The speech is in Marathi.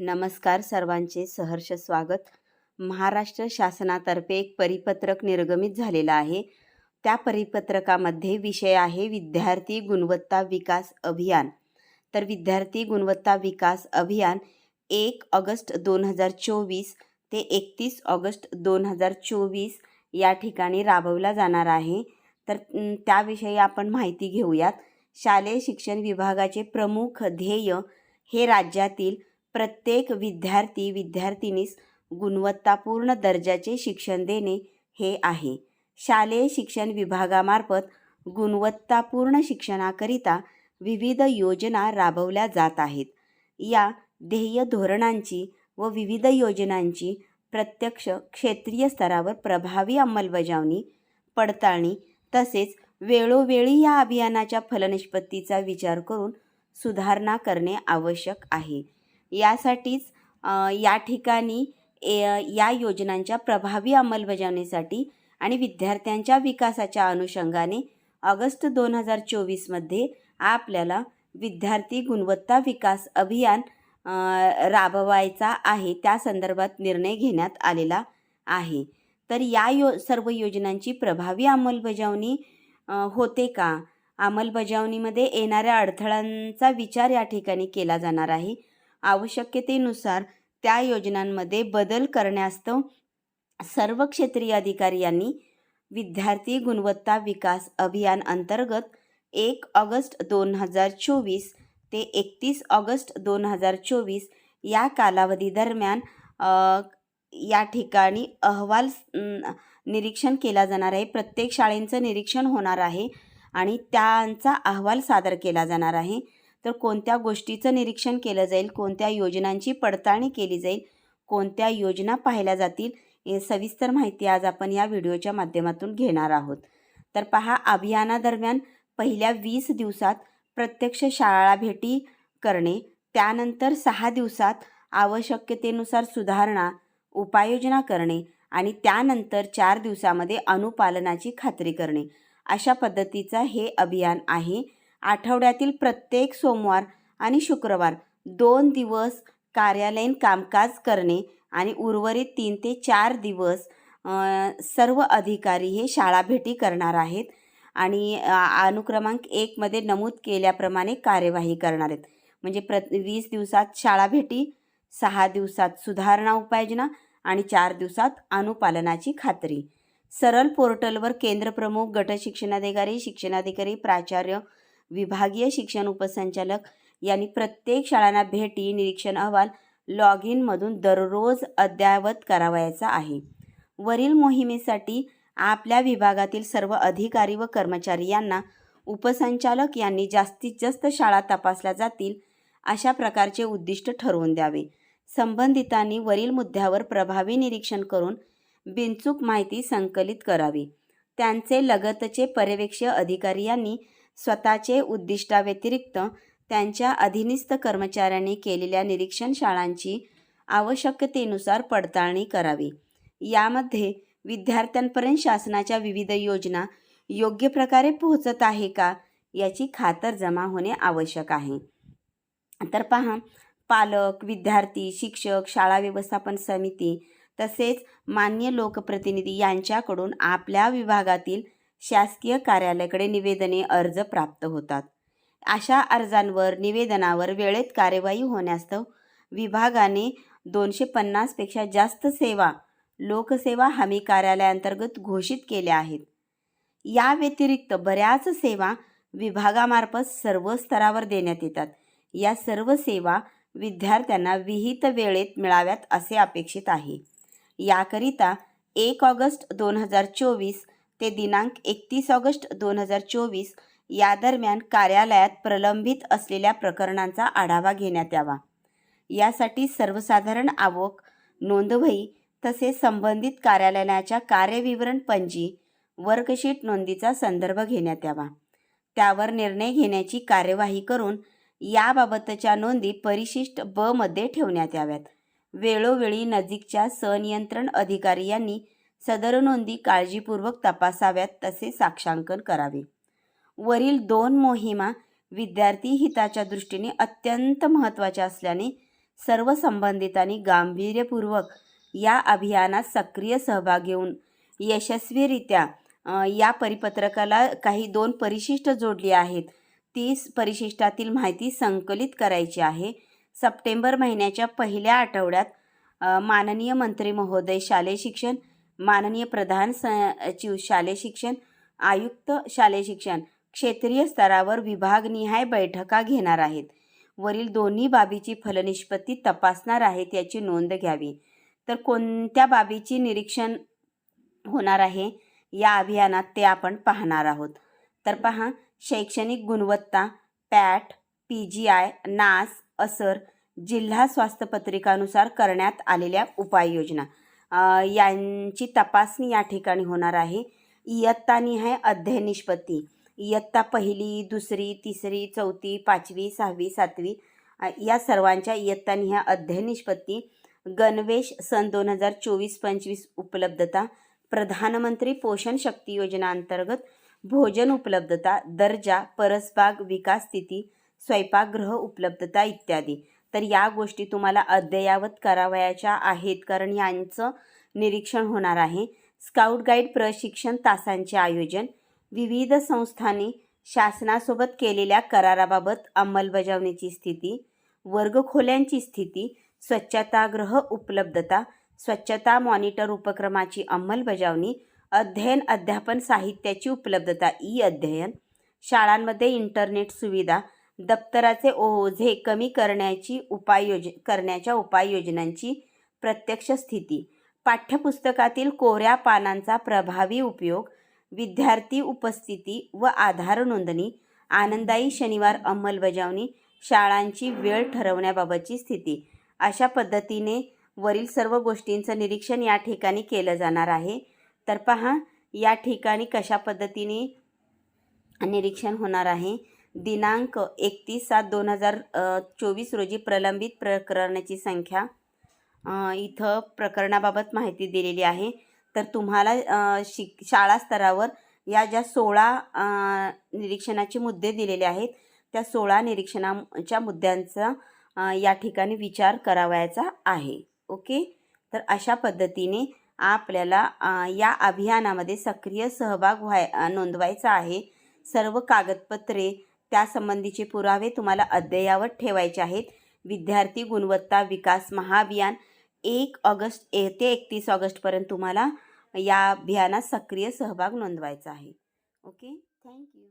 नमस्कार सर्वांचे सहर्ष स्वागत. महाराष्ट्र शासनातर्फे एक परिपत्रक निर्गमित झालेलं आहे. त्या परिपत्रकामध्ये विषय आहे विद्यार्थी गुणवत्ता विकास अभियान. तर विद्यार्थी गुणवत्ता विकास अभियान एक ऑगस्ट दोन हजार चोवीस ते एकतीस ऑगस्ट दोन हजार चोवीस या ठिकाणी राबवला जाणार आहे. तर त्याविषयी आपण माहिती घेऊयात. शालेय शिक्षण विभागाचे प्रमुख ध्येय हे राज्यातील प्रत्येक विद्यार्थी विद्यार्थिनीस गुणवत्तापूर्ण दर्जाचे शिक्षण देणे हे आहे. शालेय शिक्षण विभागामार्फत गुणवत्तापूर्ण शिक्षणाकरिता विविध योजना राबवल्या जात आहेत. या ध्येय धोरणांची व विविध योजनांची प्रत्यक्ष क्षेत्रीय स्तरावर प्रभावी अंमलबजावणी पडताळणी तसेच वेळोवेळी या अभियानाच्या फलनिष्पत्तीचा विचार करून सुधारणा करणे आवश्यक आहे. यासाठीच या ठिकाणी ए- या योजनांच्या प्रभावी अंमलबजावणीसाठी आणि विद्यार्थ्यांच्या विकासाच्या अनुषंगाने ऑगस्ट दोन हजार चोवीसमध्ये आपल्याला विद्यार्थी गुणवत्ता विकास अभियान राबवायचा आहे त्या संदर्भात निर्णय घेण्यात आलेला आहे. तर या यो सर्व योजनांची प्रभावी अंमलबजावणी होते का? अंमलबजावणीमध्ये येणाऱ्या अडथळ्यांचा विचार या ठिकाणी केला जाणार आहे. आवश्यकतेनुसार त्या योजनांमध्ये बदल करण्यास्तव सर्व क्षेत्रीय अधिकारी यांनी विद्यार्थी गुणवत्ता विकास अभियान अंतर्गत एक ऑगस्ट दोन हजार चोवीस ते एकतीस ऑगस्ट दोन हजार चोवीस या कालावधी दरम्यान या ठिकाणी अहवाल निरीक्षण केला जाणार आहे. प्रत्येक शाळेंचं निरीक्षण होणार आहे आणि त्यांचा अहवाल सादर केला जाणार आहे. तर कोणत्या गोष्टीचं निरीक्षण केलं जाईल कोणत्या योजनांची पडताळणी केली जाईल कोणत्या योजना पाहिल्या जातील हे सविस्तर माहिती आज आपण या व्हिडिओच्या माध्यमातून घेणार आहोत. तर पहा अभियानादरम्यान पहिल्या वीस दिवसात प्रत्यक्ष शाळा भेटी करणे त्यानंतर सहा दिवसात आवश्यकतेनुसार सुधारणा उपाययोजना करणे आणि त्यानंतर चार दिवसामध्ये अनुपालनाची खात्री करणे. अशा पद्धतीचा हे अभियान आहे. आठवड्यातील प्रत्येक सोमवार आणि शुक्रवार दोन दिवस कार्यालयीन कामकाज करणे आणि उर्वरित तीन ते चार दिवस सर्व अधिकारी हे शाळा भेटी करणार आहेत आणि अनुक्रमांक एकमध्ये नमूद केल्याप्रमाणे कार्यवाही करणार आहेत. म्हणजे प्र वीस दिवसात शाळा भेटी सहा दिवसात सुधारणा उपाययोजना आणि चार दिवसात अनुपालनाची खात्री. सरळ पोर्टलवर केंद्रप्रमुख गट शिक्षणाधिकारी शिक्षणाधिकारी प्राचार्य विभागीय शिक्षण उपसंचालक यांनी प्रत्येक शाळांना भेटी निरीक्षण अहवाल लॉग इनमधून दररोज अद्ययावत करावयाचा आहे. वरील मोहिमेसाठी आपल्या विभागातील सर्व अधिकारी व कर्मचारी यांना उपसंचालक यांनी जास्तीत जास्त शाळा तपासल्या जातील अशा प्रकारचे उद्दिष्ट ठरवून द्यावे. संबंधितांनी वरील मुद्द्यावर प्रभावी निरीक्षण करून बिनचूक माहिती संकलित करावी. त्यांचे लगतचे पर्यवेक्षक अधिकारी यांनी स्वतःचे उद्दिष्टाव्यतिरिक्त त्यांच्या अधीनस्थ कर्मचाऱ्यांनी केलेल्या निरीक्षण शाळांची आवश्यकतेनुसार पडताळणी करावी. यामध्ये विद्यार्थ्यांपर्यंत शासनाच्या विविध योजना योग्य प्रकारे पोहोचत आहे का याची खातर जमा होणे आवश्यक आहे. तर पहा पालक विद्यार्थी शिक्षक शाळा व्यवस्थापन समिती तसेच मान्य लोकप्रतिनिधी यांच्याकडून आपल्या विभागातील शासकीय कार्यालयाकडे निवेदने अर्ज प्राप्त होतात. अशा अर्जांवर निवेदनावर वेळेत कार्यवाही होण्यास्तव विभागाने दोनशे पन्नासपेक्षा जास्त सेवा लोकसेवा हमी कार्यालयांतर्गत घोषित केल्या आहेत. या व्यतिरिक्त बऱ्याच सेवा विभागामार्फत सर्व स्तरावर देण्यात येतात. या सर्व सेवा विद्यार्थ्यांना विहित वेळेत मिळाव्यात असे अपेक्षित आहे. याकरिता एक ऑगस्ट दोन हजार चोवीस ते दिनांक एकतीस ऑगस्ट दोन हजार चोवीस या दरम्यान कार्यालयात प्रलंबित असलेल्या प्रकरणांचा आढावा घेण्यात यावा. यासाठी सर्वसाधारण आवक नोंदवही तसेच संबंधित कार्यालयाच्या कार्यविवरण पंजी वर्कशीट नोंदीचा संदर्भ घेण्यात यावा. त्यावर निर्णय घेण्याची कार्यवाही करून याबाबतच्या नोंदी परिशिष्ट ब मध्ये ठेवण्यात याव्यात. वेळोवेळी नजीकच्या सनियंत्रण अधिकारी यांनी सदर नोंदी काळजीपूर्वक तपासाव्यात तसे साक्षांकन करावे. वरील दोन मोहिमा विद्यार्थी हिताच्या दृष्टीने अत्यंत महत्त्वाच्या असल्याने सर्व संबंधितांनी गांभीर्यपूर्वक या अभियानात सक्रिय सहभाग घेऊन यशस्वीरित्या या परिपत्रकाला काही दोन परिशिष्ट जोडली आहेत. ती परिशिष्टातील माहिती संकलित करायची आहे. सप्टेंबर महिन्याच्या पहिल्या आठवड्यात माननीय मंत्री महोदय शालेय शिक्षण माननीय प्रधान सचिव शालेय शिक्षण आयुक्त शालेय शिक्षण क्षेत्रीय स्तरावर विभागनिहाय बैठका घेणार आहेत. वरील दोन्ही बाबीची फलनिष्पत्ती तपासणार आहेत याची नोंद घ्यावी. तर कोणत्या बाबीची निरीक्षण होणार आहे या अभियानात ते आपण पाहणार आहोत. तर पहा शैक्षणिक गुणवत्ता पॅट पी जी आय नास असर जिल्हा स्वास्थ्य पत्रिकानुसार करण्यात आलेल्या उपाययोजना. यांची तपासणी या ठिकाणी होणार आहे. इयत्तानी आहे अध्ययन निष्पत्ती. इयत्ता पहिली दुसरी तिसरी चौथी पाचवी सहावी सातवी या सर्वांच्या इयत्तानिहाय अध्ययन निष्पत्ती. गणवेश सन दोन हजार चोवीस पंचवीस उपलब्धता. प्रधानमंत्री पोषण शक्ती योजना अंतर्गत भोजन उपलब्धता दर्जा परसबाग विकास स्थिती स्वयंपाकगृह उपलब्धता इत्यादी. तर या गोष्टी तुम्हाला अद्ययावत करावयाच्या आहेत कारण यांचं निरीक्षण होणार आहे. स्काउट गाईड प्रशिक्षण तासांचे आयोजन. विविध संस्थांनी शासनासोबत केलेल्या कराराबाबत अंमलबजावणीची स्थिती वर्गखोल्यांची स्थिती स्वच्छतागृह उपलब्धता स्वच्छता मॉनिटर उपक्रमाची अंमलबजावणी अध्ययन अध्यापन साहित्याची उपलब्धता ई अध्ययन शाळांमध्ये इंटरनेट सुविधा दप्तराचे ओझे कमी करण्याची उपाययोज करण्याच्या उपाययोजनांची प्रत्यक्ष स्थिती. पाठ्यपुस्तकातील कोऱ्या पानांचा प्रभावी उपयोग विद्यार्थी उपस्थिती व आधार नोंदणी आनंदायी शनिवार अंमलबजावणी शाळांची वेळ ठरवण्याबाबतची स्थिती. अशा पद्धतीने वरील सर्व गोष्टींचं निरीक्षण या ठिकाणी केलं जाणार आहे. तर पहा या ठिकाणी कशा पद्धतीने निरीक्षण होणार आहे? दिनांक एकतीस सात दोन हजार चोवीस रोजी प्रलंबित प्रकरणाची संख्या इथं प्रकरणाबाबत माहिती दिलेली आहे. तर तुम्हाला शिक शाळा स्तरावर या ज्या सोळा निरीक्षणाचे मुद्दे दिलेले आहेत त्या सोळा निरीक्षणाच्या मुद्द्यांचा या ठिकाणी विचार करावयाचा आहे. ओके? तर अशा पद्धतीने आपल्याला या अभियानामध्ये सक्रिय सहभाग व्हाय नोंदवायचा आहे. सर्व कागदपत्रे त्यासंबंधीचे पुरावे तुम्हाला अद्ययावत ठेवायचे आहेत. विद्यार्थी गुणवत्ता विकास महाअभियान एक ऑगस्ट ए ते एकतीस ऑगस्टपर्यंत तुम्हाला या अभियानात सक्रिय सहभाग नोंदवायचा आहे. ओके? Thank you.